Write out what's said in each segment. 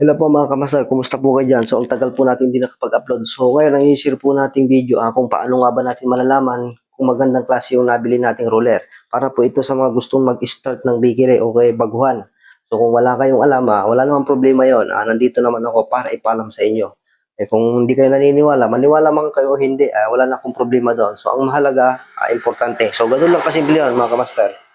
Hello po mga kamaster, kumusta po kayo dyan? So ang tagal po natin hindi nakapag-upload. So ngayon ang i-share po nating video ah, kung paano nga ba natin malalaman kung magandang klase yung nabili nating roller. Para po ito sa mga gustong mag-start ng bakery o kay baguhan. So kung wala kayong alam, ah, wala namang problema yon. Ah, nandito naman ako para ipalam sa inyo. Eh kung hindi kayo naniniwala, maniwala man kayo o hindi, ah, wala na akong problema doon. So ang mahalaga, ah, importante. So ganun lang kasimple yun mga kamaster.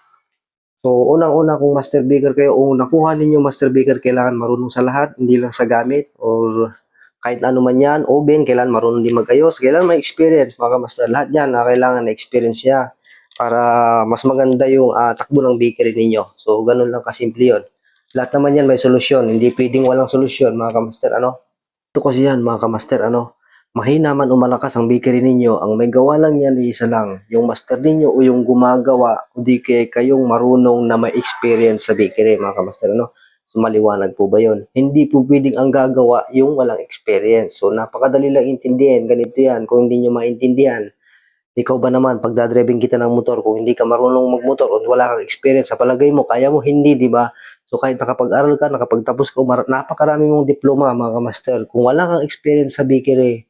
So, unang-una kung master baker kayo o nakuha ninyo master baker, kailangan marunong sa lahat, hindi lang sa gamit or kahit ano man yan, oven, kailangan marunong din magayos, kailangan may experience, mga master. Lahat yan, na kailangan na experience niya para mas maganda yung ah, takbo ng bakery ninyo. So, ganun lang kasimple yun. Lahat naman yan may solusyon, hindi pwedeng walang solusyon, mga kamaster, ano? Ito kasi yan, mga kamaster, ano? Mahina man o malakas ang bakery ninyo, ang may gawa lang yan ay isa lang, yung master ninyo o yung gumagawa, o di kaya kayong marunong na may experience sa bakery, mga kamaster, ano? So, maliwanag po ba yon? Hindi po pwedeng ang gagawa yung walang experience. So, napakadali lang intindihin. Ganito yan. Kung hindi nyo maintindihan, ikaw ba naman, pag dadriving kita ng motor, kung hindi ka marunong magmotor o wala kang experience, sa palagay mo, kaya mo, hindi, di ba? So, kahit nakapag-aral ka, nakapagtapos ka, napakarami mong diploma, mga kamaster. Kung wala kang experience sa bakery,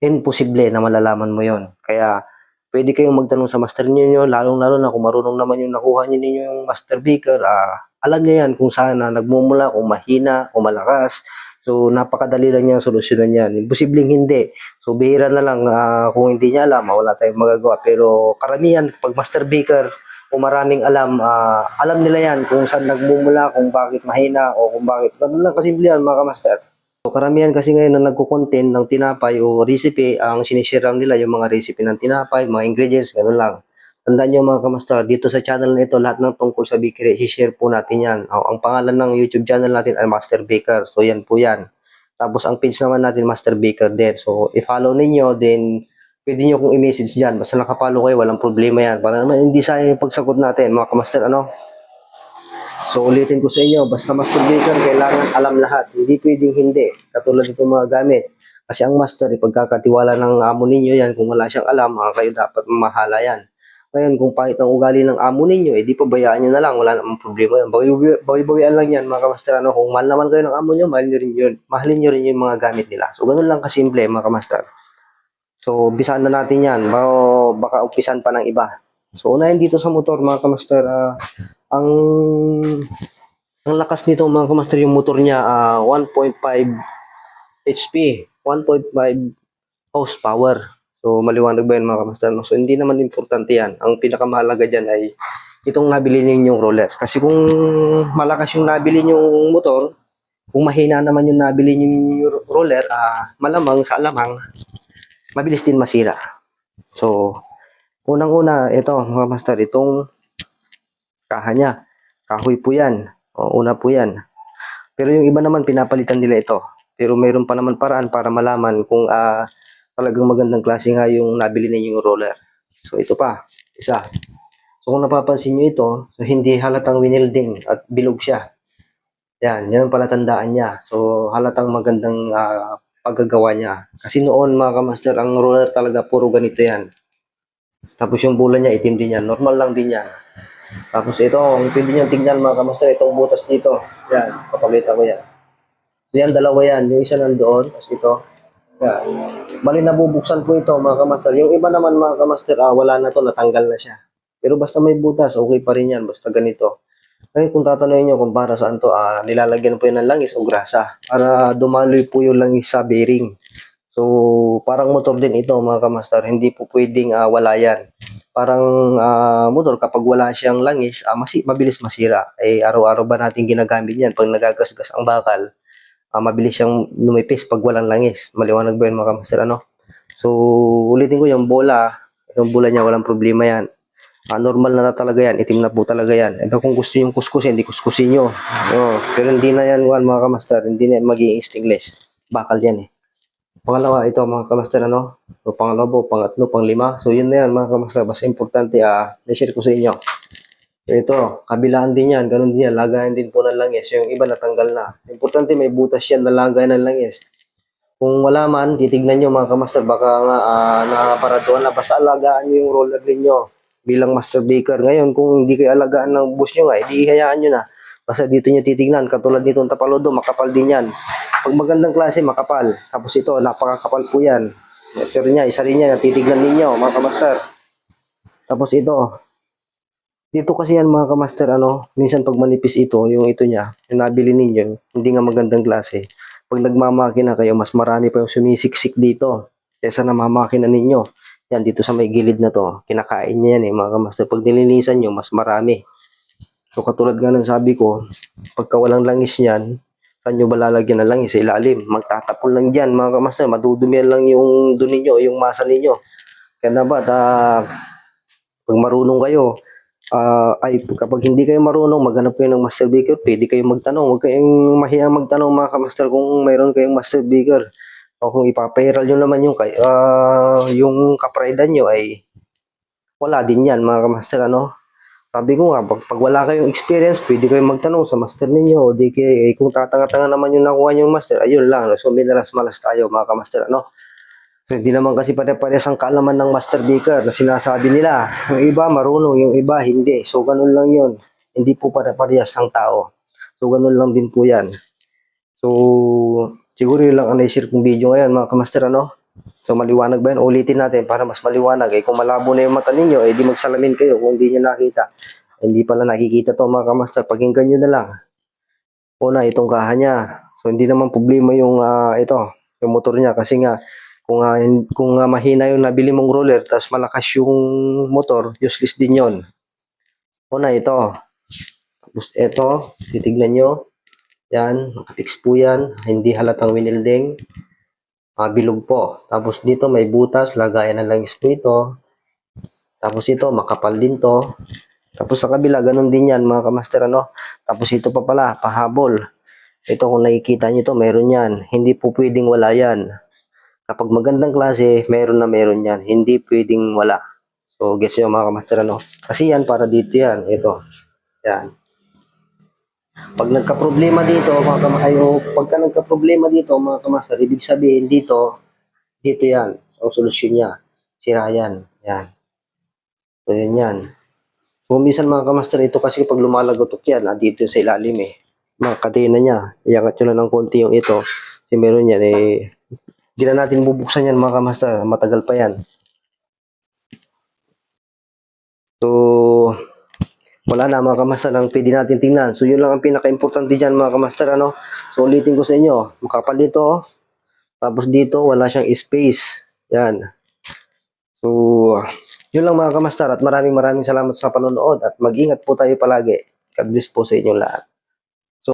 imposible na malalaman mo yon. Kaya, pwede kayong magtanong sa master niyo lalong-lalo na kung marunong naman yung nakuha niyo ninyo yung master baker, ah, alam niya yan kung saan na nagmumula, kung mahina, kung malakas. So, napakadali lang niya solusyonan yan. Imposibleng hindi. So, bihira na lang ah, kung hindi niya alam, ah, wala tayong magagawa. Pero karamihan, pag master baker, kung maraming alam, ah, alam nila yan kung saan nagmumula, kung bakit mahina, o kung bakit. Ganun lang kasimple yan, mga kamaster. So, karamihan kasi ngayon na nagko-content ng tinapay o recipe, ang sinishare nila yung mga recipe ng tinapay, mga ingredients, ganun lang. Tandaan nyo mga kamasta, dito sa channel na ito, lahat ng tungkol sa bakery, share po natin yan. Ang, ang pangalan ng YouTube channel natin ay Master Baker. So, yan po yan. Tapos, ang page naman natin, Master Baker din. So, i-follow ninyo, then, pwede nyo kong i-message dyan. Basta nakapalo kayo, walang problema yan. Para naman hindi sayang yung pagsagot natin, mga kamaster, ano? So, ulitin ko sa inyo, basta Master Baker, kailangan alam lahat. Hindi pwedeng hindi. Katulad itong mga gamit. Kasi ang master, ipagkakatiwala ng amo ninyo yan. Kung wala siyang alam, ah, kayo dapat mamahala yan. Ngayon, kung pahit ang ugali ng amo ninyo, eh, di pabayaan nyo na lang. Wala namang problema yan. Bawi- Bawi-bawian lang yan, mga kamaster. Ano? Kung mahal naman kayo ng amo nyo, mahalin nyo rin yun. Mahalin nyo rin yung mga gamit nila. So, ganun lang kasimple, mga kamaster. So, umpisahan na natin yan. Baka, baka umpisan pa ng iba. So, unahin dito sa motor, mga kamaster. ah, ang ang lakas nito, mga kamaster, yung motor niya, ah, 1.5 HP. 1.5 horsepower. So, maliwanag ba yan mga kamaster? no? So, hindi naman importante yan. Ang pinakamahalaga dyan ay itong nabili ninyong roller. Kasi kung malakas yung nabili ninyong motor, kung mahina naman yung nabili ninyong roller, ah, malamang sa alamang, mabilis din masira. So, unang-una, ito mga master, itong kaha niya. Kahoy po yan. O, una po yan. Pero yung iba naman, pinapalitan nila ito. Pero mayroon pa naman paraan para malaman kung ah, talagang magandang klase nga yung nabili ninyong roller. So, ito pa. Isa. So, kung napapansin nyo ito, so, hindi halatang winilding at bilog siya. Yan, yan ang palatandaan niya. So, halatang magandang ah, paggagawa niya. Kasi noon, mga kamaster, ang roller talaga puro ganito yan. Tapos yung bola niya, itim din yan. Normal lang din yan. Tapos ito, pwede nyo tingnan mga kamaster, itong butas dito. Yan, papakita ko yan. So yan, dalawa yan. Yung isa nandoon, tapos ito. Yan. Bali nabubuksan po ito mga kamaster. Yung iba naman mga kamaster, ah, wala na to, natanggal na siya. Pero basta may butas, okay pa rin yan. Basta ganito. Ngayon kung tatanungin nyo kung para saan to, ah, nilalagyan po yun ng langis o grasa. Para dumaloy po yung langis sa bearing. So, parang motor din ito mga kamaster. Hindi po pwedeng ah, wala yan. Parang ah, motor, kapag wala siyang langis, ah, masi mabilis masira. Eh, araw-araw ba natin ginagamit yan? Pag nagagasgas ang bakal, ah, mabilis siyang lumipis pag walang langis. Maliwanag ba yun mga kamaster? Ano? So, ulitin ko yung bola. Yung bola niya, walang problema yan. Ah, normal na, na talaga yan. Itim na po talaga yan. Eh, kung gusto yung kuskusin, hindi kuskusin nyo. Oh, pero hindi na yan, mga kamaster. Hindi na yan magiging stainless. Bakal yan eh. Pangalawa, ito mga kamaster, ano? So, pangalawa pangatlo, panglima. So, yun na yan, mga kamaster. Basta importante, ah, na-share ko sa inyo. So, ito, kabilaan din yan. Ganun din yan. Lagayan din po ng langis. Yung iba natanggal na. Importante, may butas yan na lagayan ng langis. Kung wala man, titignan nyo mga kamaster, baka nga uh, nakaparaduan na. Basta alagaan nyo yung roller ninyo bilang master baker. Ngayon, kung hindi kayo alagaan ng boss nyo nga, hindi hayaan nyo na. Basta dito nyo titignan, katulad nitong tapalodo, makapal din yan. Pag magandang klase, makapal. Tapos ito, napakakapal po yan. Pero niya, isa rin yan, titignan ninyo, mga kamaster. Tapos ito, dito kasi yan mga kamaster, ano, minsan pag manipis ito, yung ito niya, yung nabili ninyo, hindi nga magandang klase. Pag nagmamakina kayo, mas marami pa yung sumisiksik dito kesa namamakina ninyo. Yan, dito sa may gilid na to, kinakain niya yan eh, mga kamaster. Pag nilinisan nyo, mas marami. So, katulad nga ng sabi ko, pagka walang langis niyan, saan nyo ba lalagyan ng langis? Sa ilalim. Magtatapon lang dyan, mga kamaster. Madudumihan lang yung doon ninyo, yung masa ninyo. Kaya dapat, ah, pag marunong kayo, ah, ay kapag hindi kayo marunong, maghanap kayo ng master baker, pwede kayong magtanong. Huwag kayong mahiya magtanong mga kamaster kung mayroon kayong master baker. O kung ipapahiral nyo naman yung, kay, ah, yung kapraidan nyo ay wala din yan mga kamaster ano. Sabi ko nga, pag, pag wala kayong experience, pwede kayong magtanong sa master ninyo. O di kay, eh, kung tatanga-tanga naman yung nakuha yung master, ayun lang. So, minalas-malas tayo mga kamaster ano. So, hindi naman kasi pare-pares ang kaalaman ng master baker na sinasabi nila. Yung iba marunong, yung iba hindi. So, ganun lang yun. Hindi po pare-parehas ang tao. So, ganun lang din po yan. So, siguro yun lang ang naisir kong video ngayon mga kamaster ano. So, maliwanag ba yan? Ulitin natin para mas maliwanag. Eh, kung malabo na yung mata ninyo, eh, di magsalamin kayo kung hindi nyo nakita. Hindi pala nakikita to mga kamaster. Pakinggan nyo na lang. Una, itong kaha niya. So, hindi naman problema yung ah, ito, yung motor niya. Kasi nga, kung, hin- kung ah, mahina yung nabili mong roller, tapos malakas yung motor, useless din yon. Una, ito. Tapos ito, titignan nyo. Yan, fix po yan. Hindi halatang winilding. Ah, bilog po. Tapos dito may butas, lagayan ng langis po ito. Tapos ito, makapal din to. Tapos sa kabila, ganun din yan mga kamaster ano. Tapos ito pa pala, pahabol. Ito kung nakikita nyo to, meron yan. Hindi po pwedeng wala yan. Kapag magandang klase, meron na meron yan. Hindi pwedeng wala. So, guess nyo mga kamaster ano. Kasi yan, para dito yan. Ito. Yan. Pag nagka-problema dito, mga kama, ay, o, pagka nagka-problema dito, mga kamaster, ibig sabihin dito, dito yan, ang solusyon niya. Sira yan. Yan. So, yan yan. So, minsan mga kamaster, ito kasi pag lumalagotok yan, ah, dito sa ilalim eh. Mga kadena niya. Iangat nyo na ng konti yung ito. Kasi meron yan eh. Hindi na natin bubuksan yan mga kamaster. Matagal pa yan. So, wala na mga kamaster ang pwede natin tingnan. So yun lang ang pinaka-importante dyan mga kamaster ano. So ulitin ko sa inyo, makapal dito. oh. Tapos dito wala siyang space. Yan. So yun lang mga kamaster at maraming maraming salamat sa panonood at mag-ingat po tayo palagi. God bless po sa inyong lahat.